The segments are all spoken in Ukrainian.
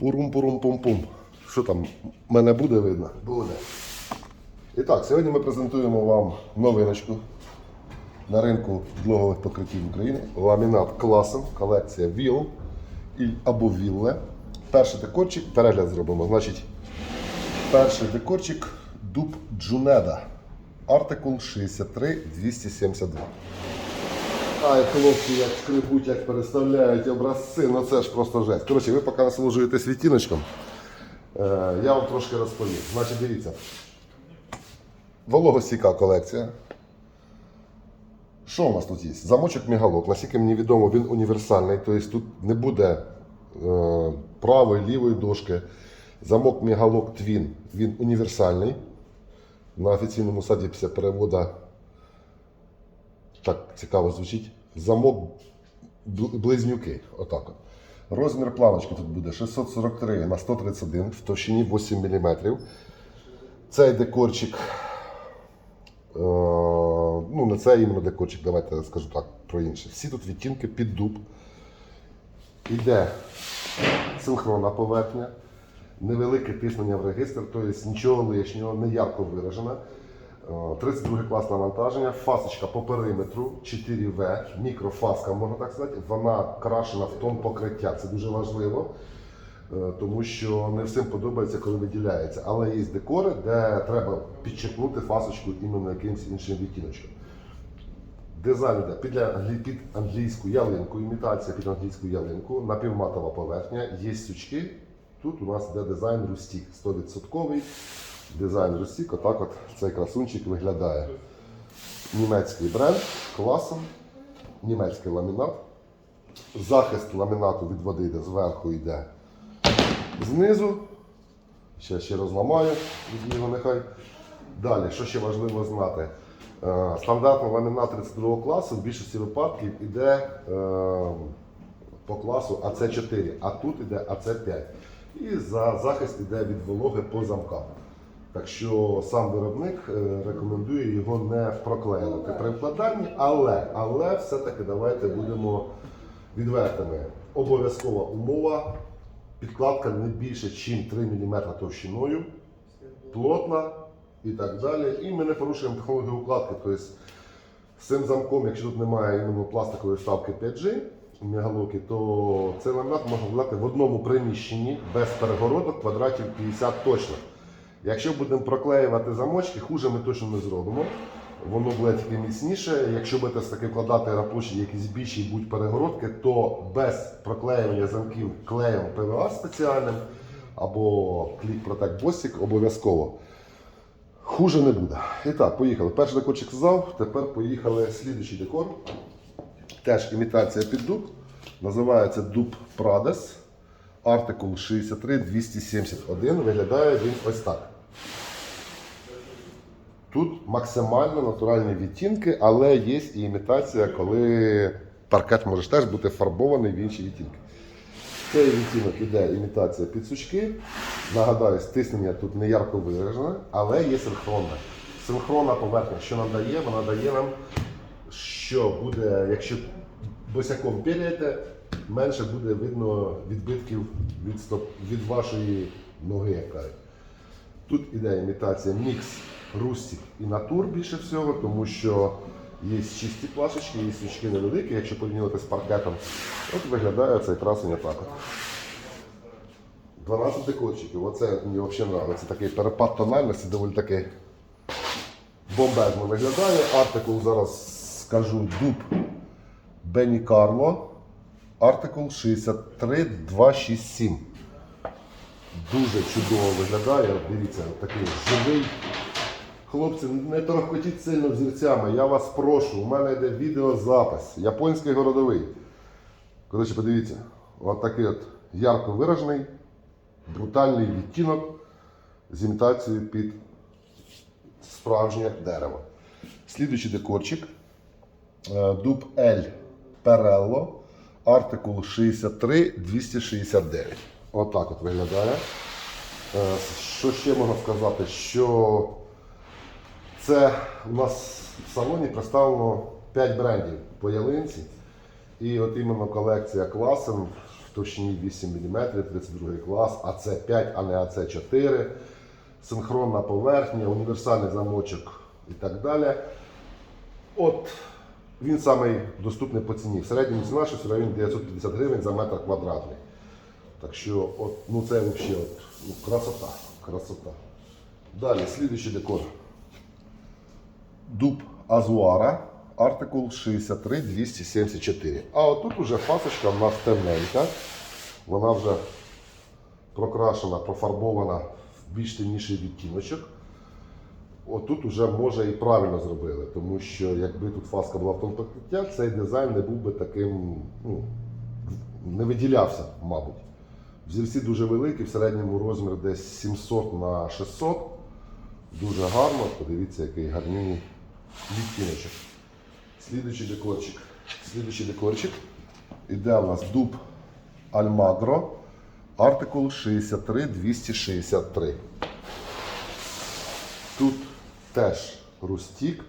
Пурум-пурум-пум-пум. Що там? Мене буде видно? Буде. І так, сьогодні ми презентуємо вам новиночку на ринку підлогових покриттів України. Ламінат класом, колекція ВІЛ або Вілле. Перший декорчик, перегляд зробимо. Значить, перший декорчик дуб Джунеда. Артикул 63272. Ай, хлопці, як скрибуть, як переставляють образці, ну це ж просто жесть. Коротше, ви поки насолоджуєтесь відтіночком, е, я вам трошки розповім. Значить, дивіться. Вологостійка колекція. Що у нас тут є? Замочок мігалок. Наскільки мені відомо, він універсальний, тобто тут не буде е, правої, лівої дошки. Замок мігалок Твін, він універсальний. На офіційному сайті після переводу так цікаво звучить. Замок близнюки. Отак от. Розмір планочки тут буде 643 на 131 в товщині 8 мм. Цей декорчик. Е, ну, не це іменно декорчик, давайте скажу так про інше. Всі тут відтінки під дуб. Іде синхронна поверхня, невелике тиснення в регістр, тобто нічого лишнього, не ярко виражено. Е, 32 клас навантаження, фасочка по периметру 4В, мікрофаска, можна так сказати, вона крашена в тон покриття. Це дуже важливо, е, тому що не всім подобається, коли виділяється. Але є декори, де треба підчеркнути фасочку іменно якимось іншим відтіночком. Дизайн під, під англійську ялинку, імітація під англійську ялинку, напівматова поверхня, є сучки. Тут у нас йде дизайн Рустік, 100%. Дизайн Рустік, отак от цей красунчик виглядає. Німецький бренд, класом, німецький ламінат. Захист ламінату від води йде зверху йде знизу. Ще ще розламаю, його нехай. Далі, що ще важливо знати? Е, Стандартний ламінат 32 класу в більшості випадків йде е, по класу АЦ4, а тут йде АЦ5. І за захист йде від вологи по замкам. Так що сам виробник е, рекомендує його не проклеювати при вкладанні, але, але все-таки давайте будемо відвертими. Обов'язкова умова. Підкладка не більше, ніж 3 мм товщиною, плотна і так далі. І ми не порушуємо технологію укладки. Тобто з цим замком, якщо тут немає іменно пластикової вставки 5G мегалоки, то цей ламінат можна вкладати в одному приміщенні без перегородок квадратів 50 точно. Якщо будемо проклеювати замочки, хуже ми точно не зробимо. Воно буде тільки міцніше. Якщо будете таки вкладати на площі якісь більші будь перегородки, то без проклеювання замків клеєм ПВА спеціальним або клік Protect Бостік обов'язково. Хуже не буде. І так, поїхали. Перший декорчик сказав, тепер поїхали слідуючий декор. Теж імітація під дуб. Називається дуб Pradес. Артикул 63271. Виглядає він ось так. Тут максимально натуральні відтінки, але є і імітація, коли паркет може теж бути фарбований в інші відтінки. Цей відтінок іде імітація під сучки. Нагадаю, стиснення тут не ярко виражене, але є синхронне. Синхронна поверхня, що нам дає, вона дає нам, що буде, якщо босяком піряєте, менше буде видно відбитків від, стоп, від вашої ноги, як кажуть. Тут іде імітація мікс рустик і натур більше всього, тому що є чисті плашечки, є свічки невеликі, якщо порівнювати з паркетом. От виглядає цей красень так. 12 декорчиків. Оце мені взагалі подобається. Такий перепад тональності, доволі такий бомбезно виглядає. Артикул зараз скажу дуб Бенні Карло. Артикул 63267. Дуже чудово виглядає. Дивіться, такий живий. Хлопці, не торохкотіть сильно взірцями. Я вас прошу. У мене йде відеозапис. Японський городовий. Коротше, подивіться, от такий от ярко виражений, брутальний відтінок з імітацією під справжнє дерево. Слідуючий декорчик. Е, Дуб L Perello, артикул 63269. Отак от виглядає. Е, Що ще можна сказати? Що це у нас в салоні представлено 5 брендів по ялинці. І от іменно колекція класен в товщині 8 мм, 32 клас, АЦ5, а не АЦ4, синхронна поверхня, універсальний замочок і так далі. От він самий доступний по ціні. В середньому ціна щось в районі 950 гривень за метр квадратний. Так що, от, ну це взагалі от, ну, красота. красота. Далі, слідуючий декор. Дуб Азуара, артикул 63274. А отут уже фасочка в нас темненька. Вона вже прокрашена, профарбована в більш темніший відтіночок. Отут уже може і правильно зробили, тому що якби тут фаска була в тому покриття, цей дизайн не був би таким, ну, не виділявся, мабуть. Взірці дуже великі, в середньому розмір десь 700 на 600. Дуже гарно. Подивіться, який гарний відтіночок. Слідуючий декорчик. Слідуючий декорчик. Іде у нас дуб Альмагро. Артикул 63263. Тут теж рустік,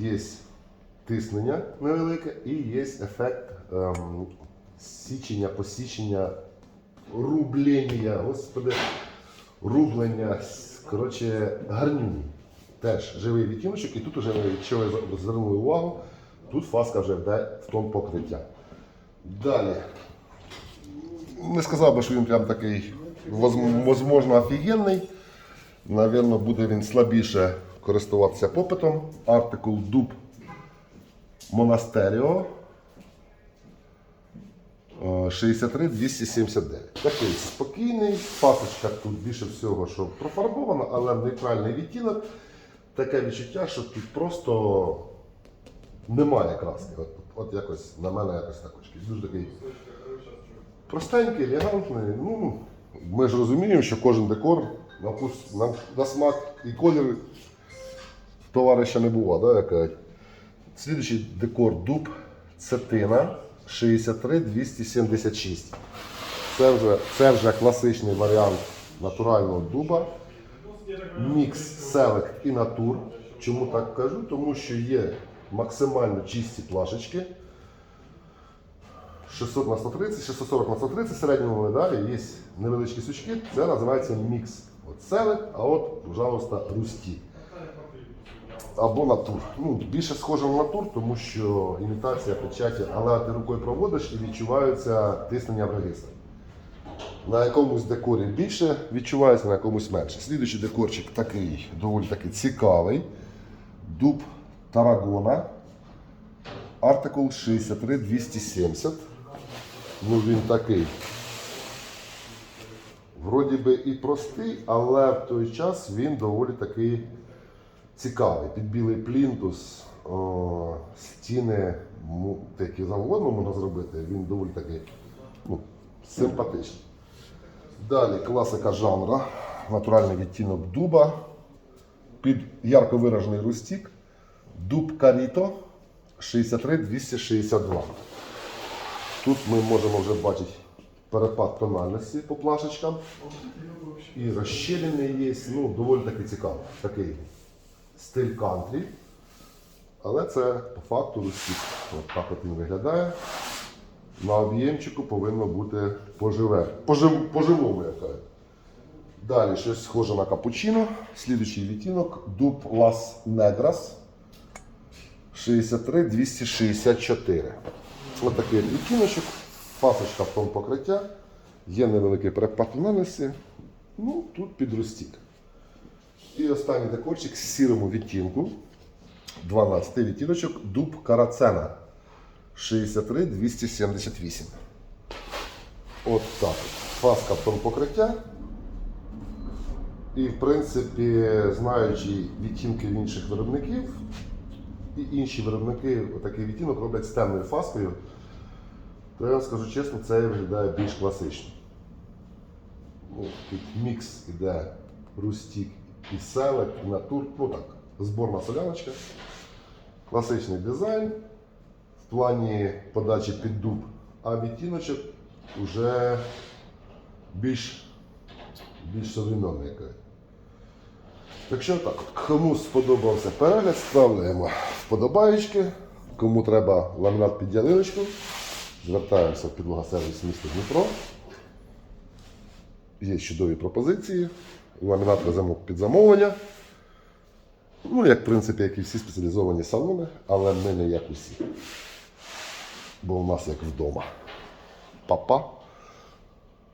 є тиснення невелике і є ефект ем, січення, посічення, рублення, господи, рублення, коротше, гарнюні. Теж живий відтіночок, і тут вже, якщо ви звернули увагу, тут фаска вже йде в тон покриття. Далі. Не сказав би, що він прям такий, воз- возможно, офігенний. Навірно, буде він слабіше користуватися попитом. Артикул дуб Монастеріо. Е, 63 279. Такий спокійний. Фасочка тут більше всього, що профарбована, але нейтральний відтінок. Таке відчуття, що тут просто немає краски. От, от якось на мене якось так очки. Дуже такий простенький, елегантний. Ну, ми ж розуміємо, що кожен декор на, вкус, на, на смак і колір товариша не бува, да, кажуть. Слідуючий декор дуб цетина 63276. Це вже, це вже класичний варіант натурального дуба. Мікс селект і натур. Чому так кажу? Тому що є максимально чисті плашечки. 600 на 130, 640 на 130 в середньому медалі є невеличкі сучки. Це називається мікс. От селек, а от, пожалуйста, русті. Або натур. Ну, більше схоже на натур, тому що імітація печаті, але ти рукою проводиш і відчуваються тиснення в регістр. На якомусь декорі більше відчувається, на якомусь менше. Слідуючий декорчик такий, доволі таки цікавий. Дуб Тарагона. Артикул 63270. Ну він такий. Вроді би і простий, але в той час він доволі такий цікавий. Під білий плінтус, о, стіни такі завгодно можна зробити. Він доволі такий ну, симпатичний. Далі класика жанра, натуральний відтінок дуба. Під ярко виражений рустік. Дуб Каріто 63-262. Тут ми можемо вже бачити перепад тональності по плашечкам. І розщелини є. Ну, доволі таки цікаво. Такий стиль кантрі. Але це по факту рустік. От так от він виглядає. На об'ємчику повинно бути поживе. Пожив, по-живому, як кажуть. Далі щось схоже на капучино. Слідуючий відтінок дуб Лас Неграс 63-264. Ось такий відтіночок, фасочка в тому покриття. Є невеликий перепад тональності. Ну, тут підростік. І останній декорчик з сірому відтінку. 12 відтіночок дуб Карацена 63-278. От так. Фаска покриття. І, в принципі, знаючи відтінки в інших виробників, і інші виробники такий відтінок роблять з темною фаскою, то я вам скажу чесно, це виглядає більш класично. Ну, тут мікс іде рустік і селек, і натур, ну так, зборна соляночка. Класичний дизайн в плані подачі під дуб, а відтіночок вже більш, більш современний. який. Так кому сподобався перегляд, ставляємо вподобаєчки. Кому треба ламінат під ялиночку, Звертаємося в підлога сервіс міста Дніпро. Є чудові пропозиції. Ламінат веземо під замовлення. Ну, як в принципі, як і всі спеціалізовані салони, але ми не як усі. Бо у нас як вдома. Па-па.